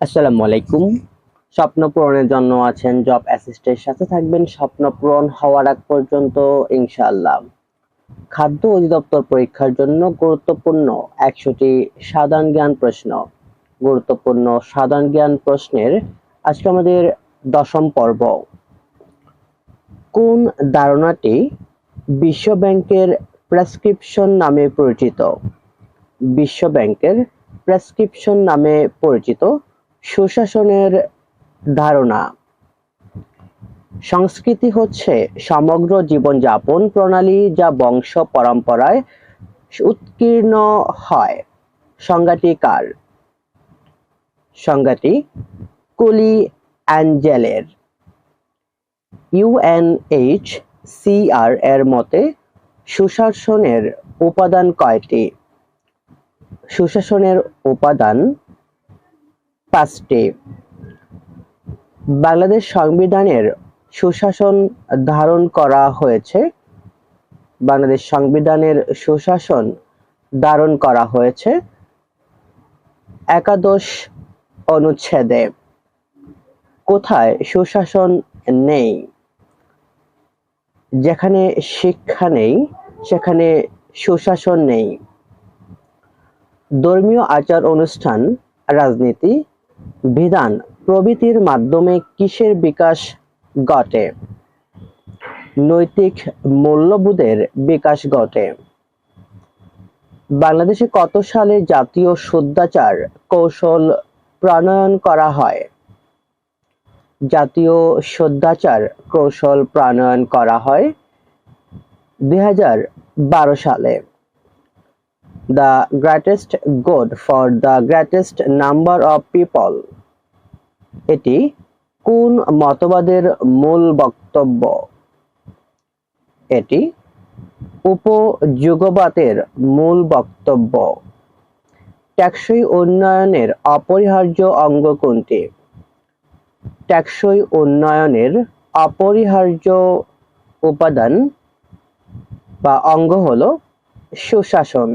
আসসালামু আলাইকুম স্বপ্ন পূরণের জন্য আছেন জব অ্যাসিস্টের সাথে থাকবেন স্বপ্ন পূরণ হওয়ার আগ পর্যন্ত, ইনশাআল্লাহ। খাদ্য অধিদপ্তর পরীক্ষার জন্য গুরুত্বপূর্ণ একশোটি সাধারণ জ্ঞান প্রশ্ন। গুরুত্বপূর্ণ সাধারণ জ্ঞান প্রশ্নের আজকে আমাদের দশম পর্ব। কোন ধারণাটি বিশ্ব ব্যাংকের প্রেসক্রিপশন নামে পরিচিত? বিশ্ব ব্যাংকের প্রেসক্রিপশন নামে পরিচিত সুশাসনের ধারণা। সংস্কৃতি হচ্ছে সমগ্র জীবনযাপন প্রণালী যা বংশ পরম্পরায় উৎকীর্ণ হয়। সংজ্ঞাটি কার সংজ্ঞাটি কুলি অ্যাঞ্জেলের। ইউএনএইচ সিআর এর মতে, সুশাসনের উপাদান কয়টি? সুশাসনের উপাদান পাঁচটি। বাংলাদেশ সংবিধানের সুশাসন ধারণ করা হয়েছে। বাংলাদেশ সংবিধানের সুশাসন ধারণ করা হয়েছে একাদশ অনুচ্ছেদে। কোথায় সুশাসন নেই? যেখানে শিক্ষা নেই, সেখানে সুশাসন নেই। ধর্মীয় আচার অনুষ্ঠান, রাজনীতি বিধান প্রভৃতির মাধ্যমে কিসের বিকাশ ঘটে? নৈতিক মূল্যবোধের বিকাশ ঘটে। বাংলাদেশে কত সালে জাতীয় শুদ্ধাচার কৌশল প্রণয়ন করা হয়? জাতীয় শুদ্ধাচার কৌশল প্রণয়ন করা হয় দুই হাজার বারো সালে। The greatest good for the greatest number of people. এটি কোন মতবাদের মূল বক্তব্য? এটি উপযুগবাদের মূল বক্তব্য। টেকসই উন্নয়নের অপরিহার্য অঙ্গ কোনটি? টেকসই উন্নয়নের অপরিহার্য উপাদান বা অঙ্গ হলো সুশাসন।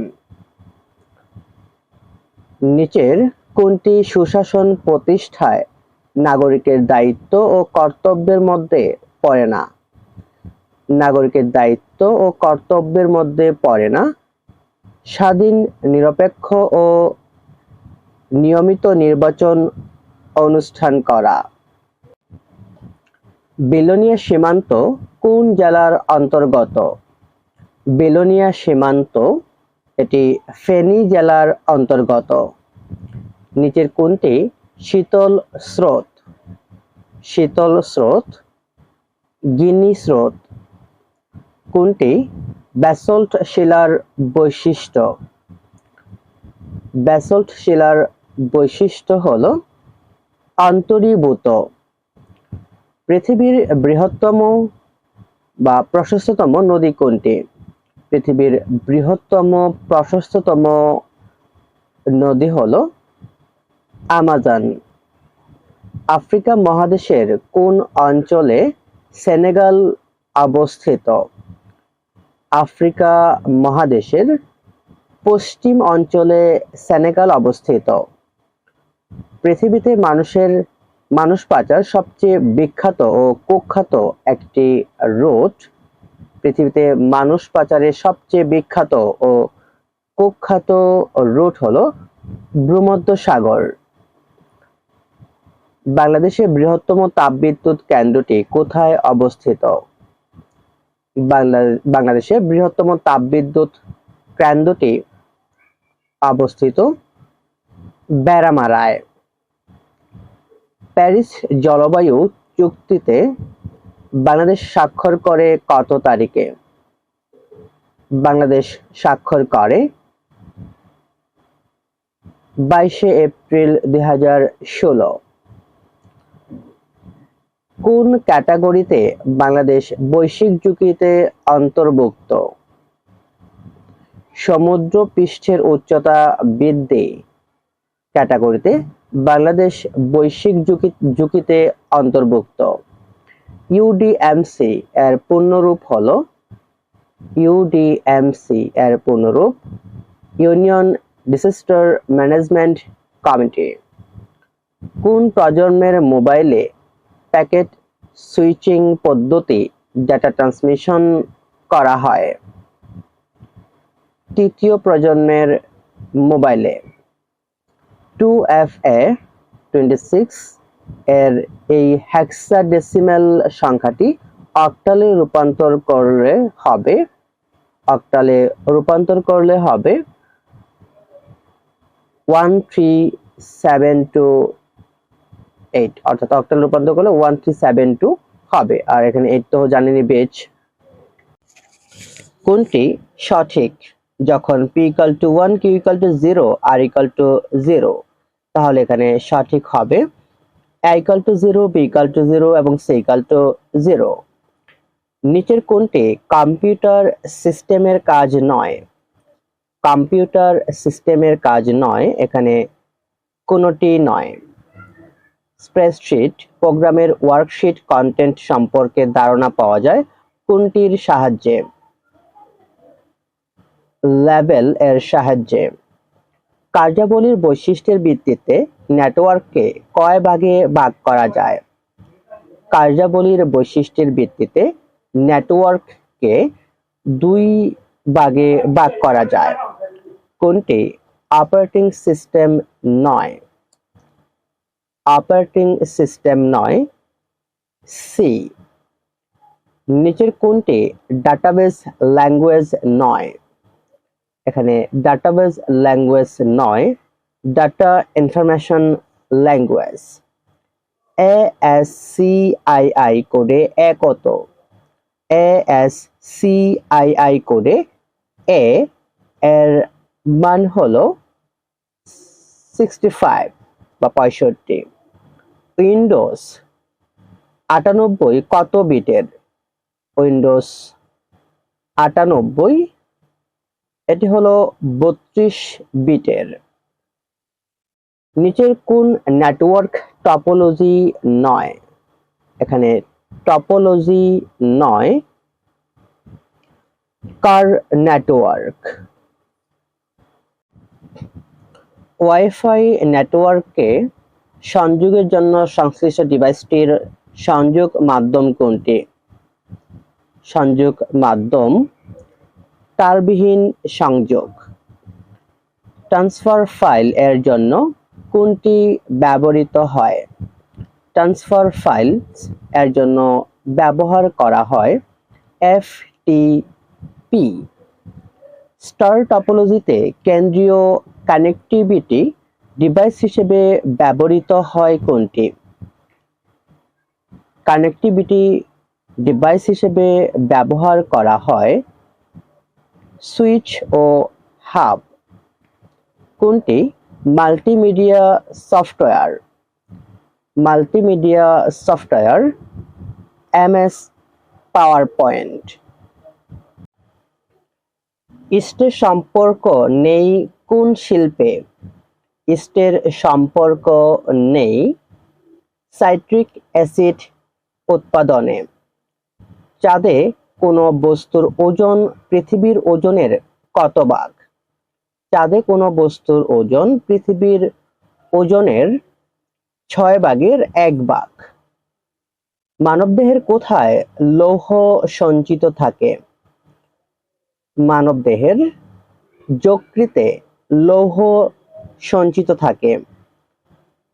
নিচের কোনটি সুশাসন প্রতিষ্ঠায় নাগরিকের দায়িত্ব ও কর্তব্যের মধ্যে পড়ে না? নাগরিকের দায়িত্ব ও কর্তব্যের মধ্যে পড়ে না। স্বাধীন, নিরপেক্ষ ও নিয়মিত নির্বাচন অনুষ্ঠান করা। বেলোনিয়া সীমান্ত কোন জেলার অন্তর্গত? বেলোনিয়া সীমান্ত ফেনী জেলার অন্তর্গত। নিচের কোনটি শীতল স্রোত। শীতল স্রোত, গিনি স্রোত। কোনটি ব্যাসল্ট শিলার বৈশিষ্ট্য। ব্যাসল্ট শিলার বৈশিষ্ট্য হল অন্তরীভূত পৃথিবীর বৃহত্তম বা প্রশস্ততম নদী কোনটি পৃথিবীর বৃহত্তম, প্রশস্ততম নদী হল আমাজন। আফ্রিকা মহাদেশের কোন অঞ্চলে সেনেগাল অবস্থিত? আফ্রিকা মহাদেশের পশ্চিম অঞ্চলে সেনেগাল অবস্থিত। পৃথিবীতে মানুষের, মানুষ পাচার সবচেয়ে বিখ্যাত ও কুখ্যাত একটি রুট পৃথিবীতে মানুষ পাচারের সবচেয়ে বিখ্যাত ও কুখ্যাত রুট হলো ভূমধ্য সাগর বাংলাদেশের বৃহত্তম তাপবিদ্যুৎ কেন্দ্রটি কোথায় অবস্থিত? বাংলাদেশের বৃহত্তম তাপবিদ্যুৎ কেন্দ্রটি অবস্থিত বেড়ামারায়। প্যারিস জলবায়ু চুক্তিতে বাংলাদেশ স্বাক্ষর করে কত তারিখে? বাংলাদেশ স্বাক্ষর করে বাইশে এপ্রিল দুই হাজার ষোলো। কোন ক্যাটাগরিতে বাংলাদেশ বৈশ্বিক ঝুঁকিতে অন্তর্ভুক্ত? সমুদ্র পৃষ্ঠের উচ্চতা বৃদ্ধি। ক্যাটাগরিতে বাংলাদেশ বৈশ্বিক ঝুঁকি ঝুঁকিতে অন্তর্ভুক্ত। ইউডিএমসি এর পূর্ণরূপ হল ইউডিএমসি এর পূর্ণরূপ ইউনিয়ন ডিসাস্টার ম্যানেজমেন্ট কমিটি কোন প্রজন্মের মোবাইলে প্যাকেট সুইচিং পদ্ধতি, ডেটা ট্রান্সমিশন করা হয়? তৃতীয় প্রজন্মের মোবাইলে। Two F A twenty six এর এই হেক্সাডেসিমেল সংখ্যাটি অক্টালে রূপান্তর করলে হবে অক্টালে রূপান্তর করলে হবে one three seven two eight অর্থাৎ অক্টাল রূপান্তর করলে ওয়ান থ্রি সেভেন টু হবে। আর এখানে এইট তো জানেনি বেচ কোনটি সঠিক? যখন P equal to one Q equal to zero R equal to zero তাহলে এখানে সঠিক হবে। A equal to zero B to zero এবং সি টু জিরো নিচের কোনটি কম্পিউটার সিস্টেমের কাজ নয়। কম্পিউটার সিস্টেমের কাজ নয়, এখানে কোনোটি নয়। স্প্রেডশিট প্রোগ্রামের ওয়ার্কশিট কন্টেন্ট সম্পর্কে ধারণা পাওয়া যায় কোনটির সাহায্যে। লেভেল এর সাহায্যে। কার্যাবলীর বৈশিষ্ট্যের ভিত্তিতে নেটওয়ার্ককে কয় ভাগে ভাগ করা যায়? কার্যাবলীর বৈশিষ্ট্যের ভিত্তিতে নেটওয়ার্ককে দুই ভাগে ভাগ করা যায়। কোনটি? অপারেটিং সিস্টেম নয়। অপারেটিং সিস্টেম নয়। সি নিচের কোনটি? ডাটাবেস ল্যাঙ্গুয়েজ নয়। এখানে ডাটাবেস ল্যাঙ্গুয়েজ নয়। Data information language A S C I কোডে এ কত? আই কোডে এ এর মান হলো সিক্সটি ফাইভ বা পঁয়ষট্টি। উইন্ডোজ আটানব্বই কত বিটের? উইন্ডোজ আটানব্বই, এটি হলো বত্রিশ বিটের। নিচের কোন নেটওয়ার্ক টপোলজি নয়? এখানে টপোলজি নয়, কার নেটওয়ার্ক ওয়াইফাই নেটওয়ার্ককে সংযোগের জন্য সংশ্লিষ্ট ডিভাইসটির সংযোগ মাধ্যম কোনটি? সংযোগ মাধ্যম, তারবিহীন সংযোগ। ট্রান্সফার ফাইল এর জন্য কোনটি ব্যবহৃত হয়? ট্রান্সফার ফাইল এর জন্য ব্যবহার করা হয় এফটিপি। স্টার টপোলজিতে কেন্দ্রীয় কানেক্টিভিটি ডিভাইস হিসেবে ব্যবহৃত হয় কোনটি? কানেক্টিভিটি ডিভাইস হিসেবে ব্যবহার করা হয় সুইচ ও হাব কোনটি? Multimedia software multimedia software, MS power point ইস্টের সম্পর্ক নেই কোন শিল্পে? ইস্টের সম্পর্ক নেই সাইট্রিক অ্যাসিড উৎপাদনে। চাঁদে কোনো বস্তুর ওজন, পৃথিবীর ওজনের কত ভাগ? চাঁদে কোনো বস্তুর ওজন পৃথিবীর ওজনের ছয় ভাগের এক ভাগ। মানবদেহের কোথায় লৌহ সঞ্চিত থাকে? মানবদেহের যকৃতে লৌহ সঞ্চিত থাকে।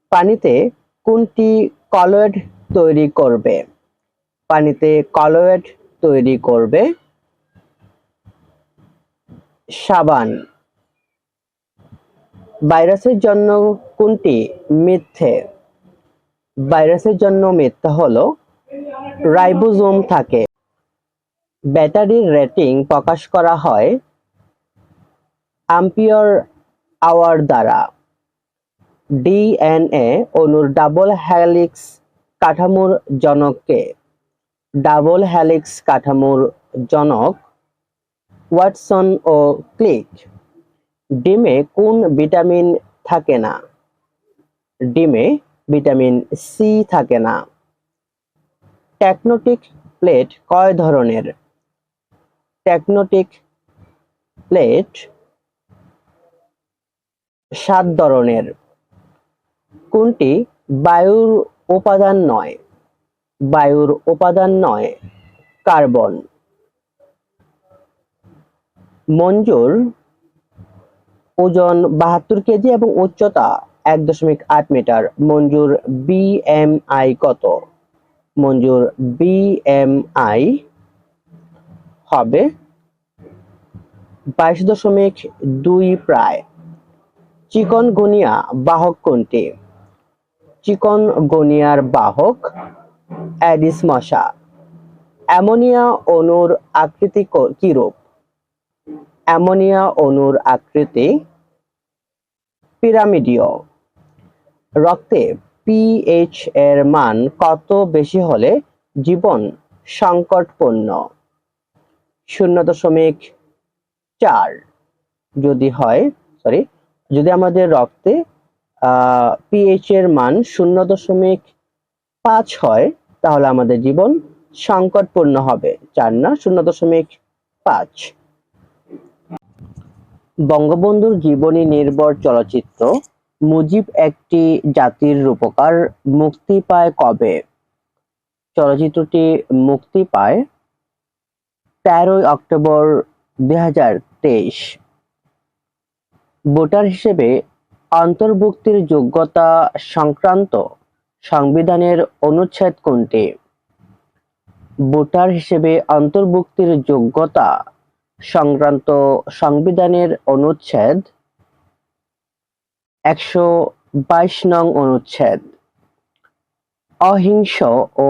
পানিতে কোনটি কলয়েড তৈরি করবে? পানিতে কলয়েড তৈরি করবে সাবান। ভাইরাসের জন্য কোনটি মিথ্যে? ভাইরাসের জন্য মিথ্যা হলো রাইবোজোম থাকে। ব্যাটারির রেটিং প্রকাশ করা হয় আম্পিয়ার আওয়ার দ্বারা। ডিএনএ অণুর ডাবল হ্যালিক্স কাঠামোর জনককে ডাবল হ্যালিক্স কাঠামোর জনক ওয়াটসন ও ক্লিক। ডিমে কোন ভিটামিন থাকে না? ডিমে ভিটামিন সি থাকে না। টেকনোটিক প্লেট কয় ধরনের? টেকনোটিক প্লেট সাত ধরনের। কোনটি বায়ুর উপাদান নয়? বায়ুর উপাদান নয়, কার্বন। মঞ্জুর ওজন বাহাত্তর কেজি এবং উচ্চতা এক দশমিক আট মিটার। মঞ্জুর বিএমআই কত? মঞ্জুর বিএমআই হবে বাইশ দশমিক দুই প্রায়। চিকন গনিয়া বাহক কোনটি? চিকন গনিয়ার বাহক অ্যাডিস মশা। অ্যামোনিয়া অণুর আকৃতি কিরূপ? অ্যামোনিয়া অণুর আকৃতি পিরামিডীয়। রক্তে পিএইচ এর মান কত বেশি হলে জীবন সংকটপূর্ণ? শূন্য দশমিক চার। যদি হয় সরি যদি আমাদের রক্তে পিএইচ এর মান শূন্য দশমিক পাঁচ হয়, তাহলে আমাদের জীবন সংকটপূর্ণ হবে। চার না, শূন্য দশমিক পাঁচ। বঙ্গবন্ধুর জীবনী নির্ভর চলচ্চিত্র মুজিব একটি জাতির রূপকার মুক্তি পায় কবে? চলচ্চিত্রটি মুক্তি পায় তেরোই অক্টোবর দুই হাজার তেইশ। ভোটার হিসেবে অন্তর্ভুক্তির যোগ্যতা সংক্রান্ত সংবিধানের অনুচ্ছেদ কোনটি? ভোটার হিসেবে অন্তর্ভুক্তির যোগ্যতা সংক্রান্ত সংবিধানের অনুচ্ছেদ, একশো বাইশ নং অনুচ্ছেদ। অহিংস ও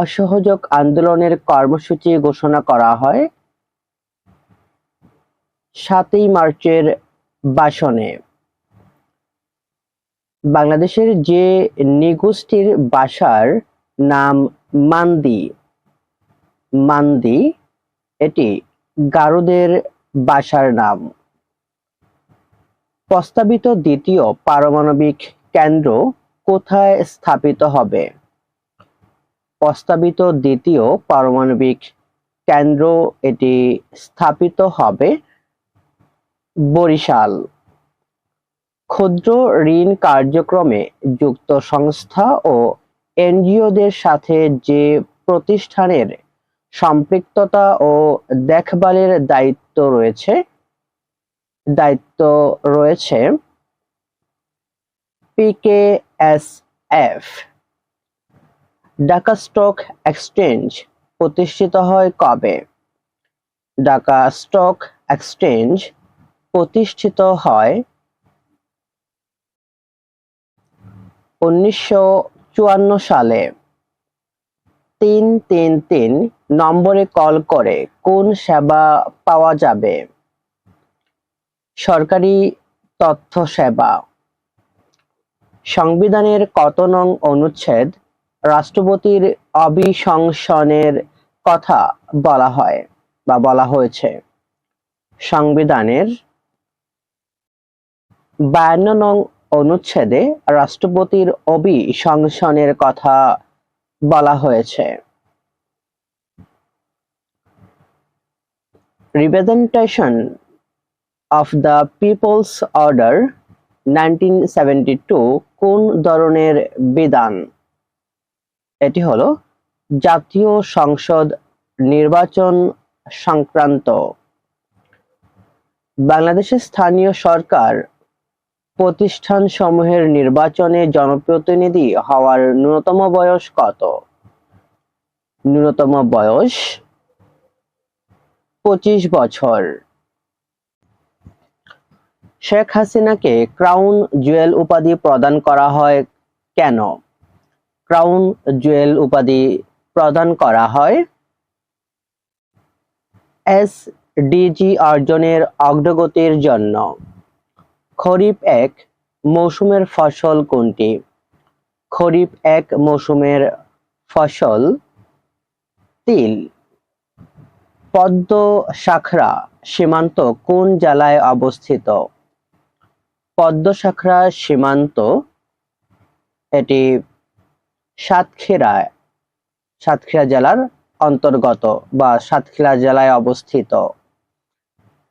অসহযোগ আন্দোলনের কর্মসূচি ঘোষণা করা হয় সাতই মার্চের ভাষণে। বাংলাদেশের যে নিগোষ্ঠীর ভাষার নাম মান্দি মান্দি, এটি গারোদের বাসার নাম। প্রস্তাবিত দ্বিতীয় পারমাণবিক কেন্দ্র কোথায় স্থাপিত হবে? প্রস্তাবিত দ্বিতীয় পারমাণবিক কেন্দ্র এটি স্থাপিত হবে বরিশাল। ক্ষুদ্র ঋণ কার্যক্রমে যুক্ত সংস্থা ও এনজিওদের সাথে যে প্রতিষ্ঠানের সম্পৃক্ততা ও দেখভালের দায়িত্ব রয়েছে। দায়িত্ব রয়েছে পিকেএসএফ ঢাকা স্টক এক্সচেঞ্জ প্রতিষ্ঠিত হয় কবে? ঢাকা স্টক এক্সচেঞ্জ প্রতিষ্ঠিত হয় উনিশশো চুয়ান্ন সালে। তিন তিন তিন নম্বরে কল করে কোন সেবা পাওয়া যাবে? সরকারি তথ্য সেবা। সংবিধানের কত নং অনুচ্ছেদ? রাষ্ট্রপতির অভিশংসনের কথা বলা হয় বা বলা হয়েছে। সংবিধানের বায়ান্ন নং অনুচ্ছেদে রাষ্ট্রপতির অভিশংসনের কথা বলা হয়েছে। Representation of the people's order nineteen কোন ধরনের বিধান? এটি হলো জাতীয় সংসদ নির্বাচন সংক্রান্ত। বাংলাদেশের স্থানীয় সরকার প্রতিষ্ঠানসমূহের নির্বাচনে জনপ্রতিনিধি হওয়ার ন্যূনতম বয়স কত? ন্যূনতম বয়স পঁচিশ বছর। শেখ হাসিনাকে ক্রাউন জুয়েল উপাধি প্রদান করা হয় কেন? ক্রাউন জুয়েল উপাধি প্রদান করা হয় এস ডিজি অর্জনের অগ্রগতির জন্য। খরিফ এক মৌসুমের ফসল কোনটি? খরিফ এক মৌসুমের ফসল তিল। পদ্ম শাখরা সীমান্ত কোন জেলায় অবস্থিত? পদ্ম শাখরা সীমান্ত, এটি সাতক্ষীরা সাতক্ষীরা জেলার অন্তর্গত বা সাতক্ষীরা জেলায় অবস্থিত।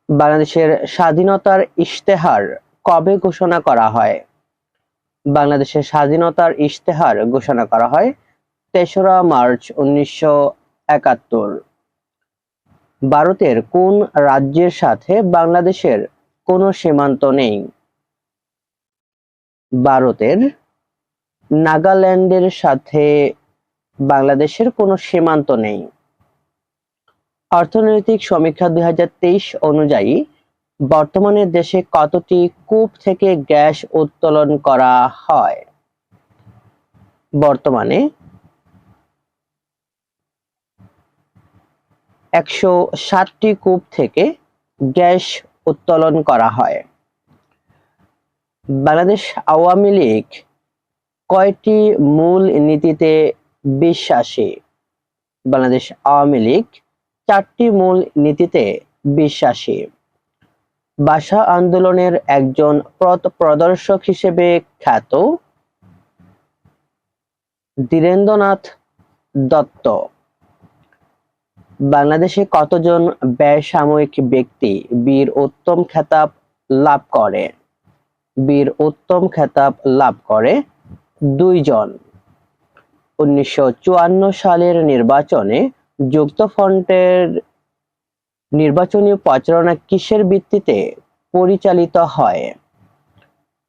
বাংলাদেশের স্বাধীনতার ইশতেহার কবে ঘোষণা করা হয়? বাংলাদেশের স্বাধীনতার ইশতেহার ঘোষণা করা হয় তেসরা মার্চ উনিশশো একাত্তর। ভারতের কোন রাজ্যের সাথে বাংলাদেশের কোনো সীমান্ত নেই? ভারতের নাগাল্যান্ডের সাথে বাংলাদেশের কোনো সীমান্ত নেই। অর্থনৈতিক সমীক্ষা দুই হাজার তেইশ অনুযায়ী বর্তমানে দেশে কতটি কূপ থেকে গ্যাস উত্তোলন করা হয়? বর্তমানে একশো ষাটটি কূপ থেকে গ্যাস উত্তোলন করা হয়। বাংলাদেশ আওয়ামী লীগ কয়টি মূল নীতিতে বিশ্বাসী? বাংলাদেশ আওয়ামী লীগ চারটি মূল নীতিতে বিশ্বাসী। ভাষা আন্দোলনের একজন পথ প্রদর্শক হিসেবে খ্যাত ধীরেন্দ্রনাথ দত্ত। বাংলাদেশে কতজন ব্যসাময়িক ব্যক্তি বীর উত্তম খেতাব লাভ করে? বীর উত্তম খেতাব লাভ করে দুইজন। উনিশশো চুয়ান্ন সালের নির্বাচনে যুক্তফ্রন্টের নির্বাচনী প্রচারণা কিসের ভিত্তিতে পরিচালিত হয়?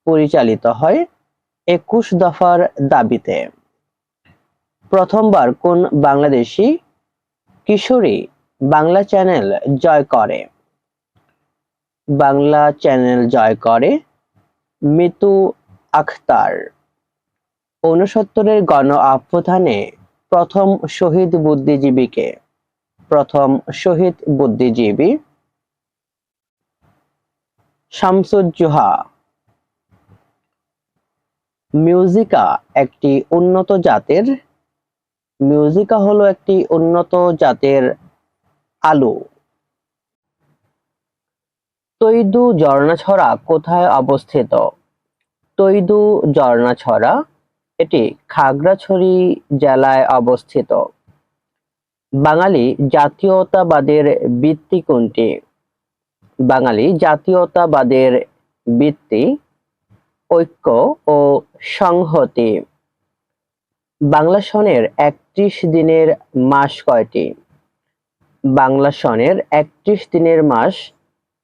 পরিচালিত হয় একুশ দফার দাবিতে। প্রথমবার কোন বাংলাদেশি কিশোরী বাংলা চ্যানেল জয় করে? বাংলা চ্যানেল জয় করে মিতু আখতার। ঊনসত্তরের গণ প্রথম শহীদ বুদ্ধিজীবীকে। প্রথম শহীদ বুদ্ধিজীবী শামসুজ্জোহা। মিউজিকা একটি উন্নত জাতের, মিউজিকা হলো একটি উন্নত জাতের আলু। তৈদু ঝর্ণাছড়া কোথায় অবস্থিত? তৈদু ঝর্ণাছড়া এটি খাগড়াছড়ি জেলায় অবস্থিত। বাঙালি জাতীয়তাবাদের ভিত্তি কোনটি? বাঙালি জাতীয়তাবাদের ভিত্তি, ঐক্য ও সংহতি। বাংলা সনের একত্রিশ দিনের মাস কয়টি? বাংলা সনের একত্রিশ দিনের মাস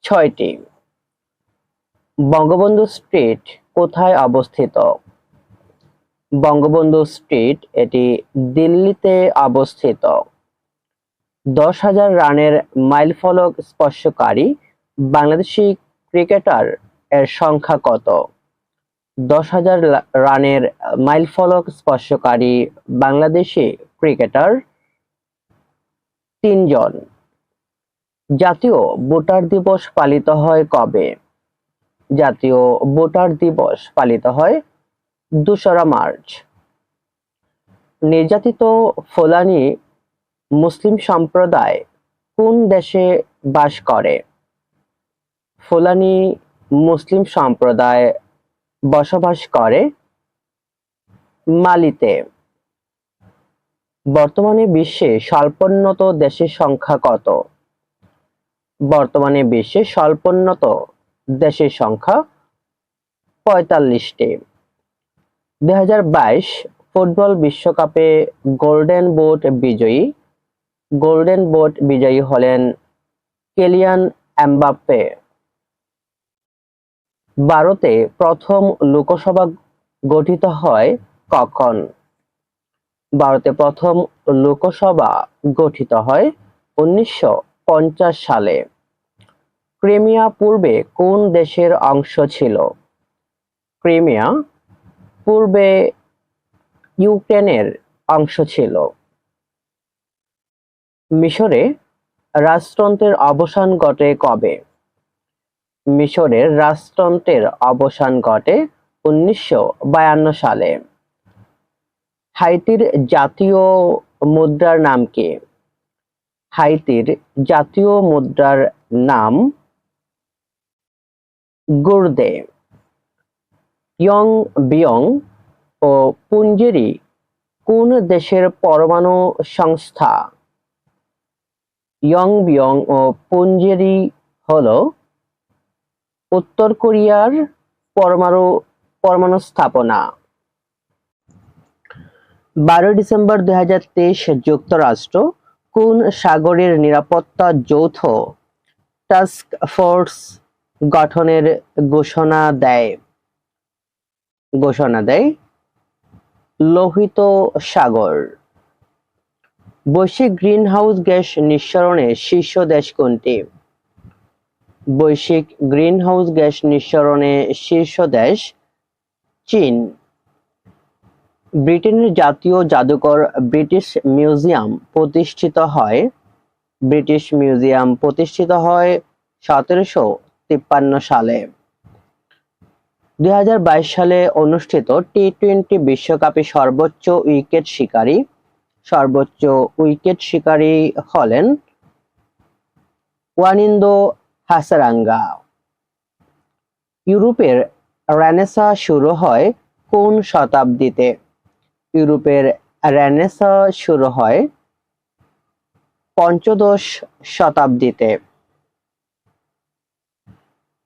ছয়টি। বঙ্গবন্ধু স্ট্রিট কোথায় অবস্থিত? বঙ্গবন্ধু স্ট্রিট এটি দিল্লিতে অবস্থিত। দশ হাজার রানের মাইলফলক স্পর্শকারী বাংলাদেশি ক্রিকেটার এর সংখ্যা কত? দশ হাজার রানের মাইলফলক স্পর্শকারী বাংলাদেশি ক্রিকেটার তিনজন। জাতীয় ভোটার দিবস পালিত হয় কবে? জাতীয় ভোটার দিবস পালিত হয় দোসরা মার্চ। নির্যাতিত ফোলানি মুসলিম সম্প্রদায় কোন দেশে বাস করে? ফুলানি মুসলিম সম্প্রদায় বসবাস করে মালিতে। বর্তমানে বিশ্বে স্বল্পোন্নত দেশের সংখ্যা কত? বর্তমানে বিশ্বে স্বল্পোন্নত দেশের সংখ্যা পঁয়তাল্লিশটি। দুই হাজার বাইশ ফুটবল বিশ্বকাপে গোল্ডেন বুট বিজয়ী গোল্ডেন বুট বিজয়ী হলেন কেলিয়ান এমবাপ্পে ভারতে প্রথম লোকসভা গঠিত হয় কখন? ভারতে প্রথম লোকসভা গঠিত হয় উনিশশো পঞ্চাশ সালে। ক্রিমিয়া পূর্বে কোন দেশের অংশ ছিল? ক্রিমিয়া পূর্বে ইউক্রেনের অংশ ছিল। মিশরে রাজতন্ত্রের অবসান ঘটে কবে? মিশরের রাজতন্ত্রের অবসান ঘটে উনিশশো বায়ান্ন সালে। হাইতির জাতীয় মুদ্রার নাম কি? হাইতির জাতীয় মুদ্রার নাম গুর্দে। ইয়ং বিয়ং ও পুঞ্জেরি কোন দেশের পরমাণু সংস্থা? ইয়ং বিয়ং ও পুঞ্জেরি হল উত্তর কোরিয়ার পরমাণু পরমাণু স্থাপনা। বারোই ডিসেম্বর দুই হাজার তেইশ যুক্তরাষ্ট্র কোন সাগরের নিরাপত্তা যৌথ টাস্ক ফোর্স গঠনের ঘোষণা দেয়? ঘোষণা দেয়, লোহিত সাগর। বৈশ্বিক গ্রিনহাউস গ্যাস নিঃসরণে শীর্ষ দেশ কোনটি? বৈশ্বিক গ্রিনহাউস গ্যাস নিঃসরণে শীর্ষ দেশ চীন। ব্রিটেনের জাতীয় জাদুঘর ব্রিটিশ মিউজিয়াম প্রতিষ্ঠিত হয়, ব্রিটিশ মিউজিয়াম প্রতিষ্ঠিত হয় সতেরোশো তিপ্পান্ন সালে। দুই হাজার বাইশ সালে অনুষ্ঠিত টি টোয়েন্টি বিশ্বকাপে সর্বোচ্চ উইকেট শিকারী সর্বোচ্চ উইকেট শিকারী হলেন ওয়ানিন্দো হাসারাঙ্গা। ইউরোপের রেনেসা শুরু হয় কোন শতাব্দীতে? ইউরোপের রেনেসা শুরু হয় পঞ্চদশ শতাব্দীতে।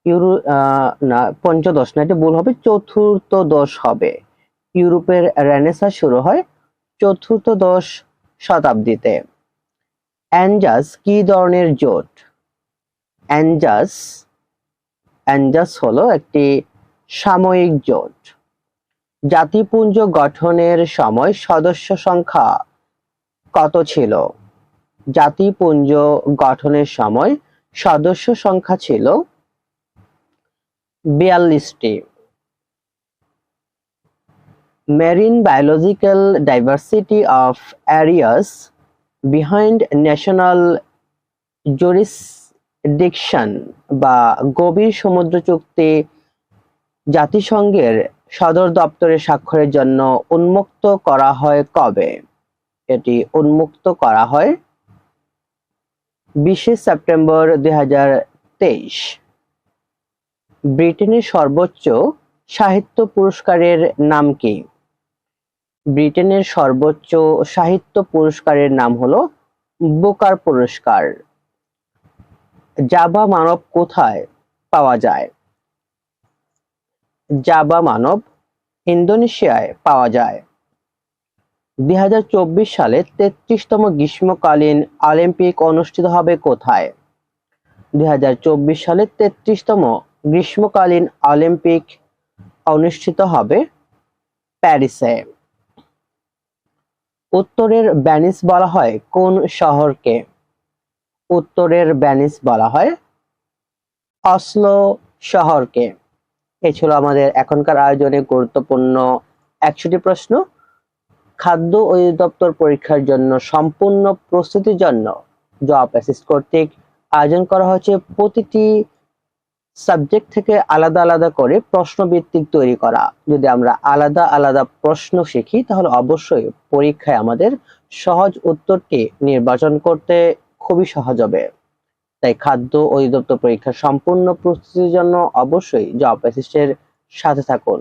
ইউরো না, পঞ্চদশ না, এটা ভুল হবে, চতুর্থ দশ হবে। ইউরোপের রেনেসা শুরু হয় চতুর্থদশ শতাব্দীতে। অ্যাঞ্জাস কি ধরনের জোট? অ্যাঞ্জাস অ্যাঞ্জাস হলো একটি সাময়িক জোট। জাতিপুঞ্জ গঠনের সময় সদস্য সংখ্যা কত ছিল? জাতিপুঞ্জ গঠনের সময় সদস্য সংখ্যা ছিল বিয়াল্লিশটি। Marine biological diversity of areas behind national jurisdiction বা গভীর সমুদ্র চুক্তি জাতিসংঘের সদর দপ্তরে স্বাক্ষরের জন্য উন্মুক্ত করা হয় কবে? এটি উন্মুক্ত করা হয় বিশে সেপ্টেম্বর দুই হাজার তেইশ। ব্রিটেনের সর্বোচ্চ সাহিত্য পুরস্কারের নাম কি? ব্রিটেনের সর্বোচ্চ সাহিত্য পুরস্কারের নাম হলো বুকার পুরস্কার। জাভা মানব কোথায় পাওয়া যায়? জাভা মানব ইন্দোনেশিয়ায় পাওয়া যায়। দুই হাজার চব্বিশ সালে তেত্রিশতম গ্রীষ্মকালীন অলিম্পিক অনুষ্ঠিত হবে কোথায়? দুই হাজার চব্বিশ সালে তেত্রিশতম গ্রীষ্মকালীন অলিম্পিক অনুষ্ঠিত হবে প্যারিসে। উত্তরের ভ্যানিস বলা হয় কোন শহরকে? উত্তরের ভ্যানিস বলা হয় অসলো শহরকে। এ ছিল আমাদের এখনকার আয়োজনে গুরুত্বপূর্ণ একশোটি প্রশ্ন। খাদ্য অধিদপ্তর পরীক্ষার জন্য সম্পূর্ণ প্রস্তুতির জন্য জব অ্যাসিস্ট কর্তৃক আয়োজন করা হয়েছে প্রতিটি সাবজেক্ট থেকে আলাদা আলাদা করে প্রশ্ন ভিত্তিক তৈরি করা। যদি আমরা আলাদা আলাদা প্রশ্ন শিখি, তাহলে অবশ্যই পরীক্ষায় আমাদের সহজ উত্তরটি নির্বাচন করতে খুবই সহজ হবে। তাই খাদ্য অধিদপ্তর পরীক্ষার সম্পূর্ণ প্রস্তুতির জন্য অবশ্যই জব অ্যাসিস্টের সাথে থাকুন।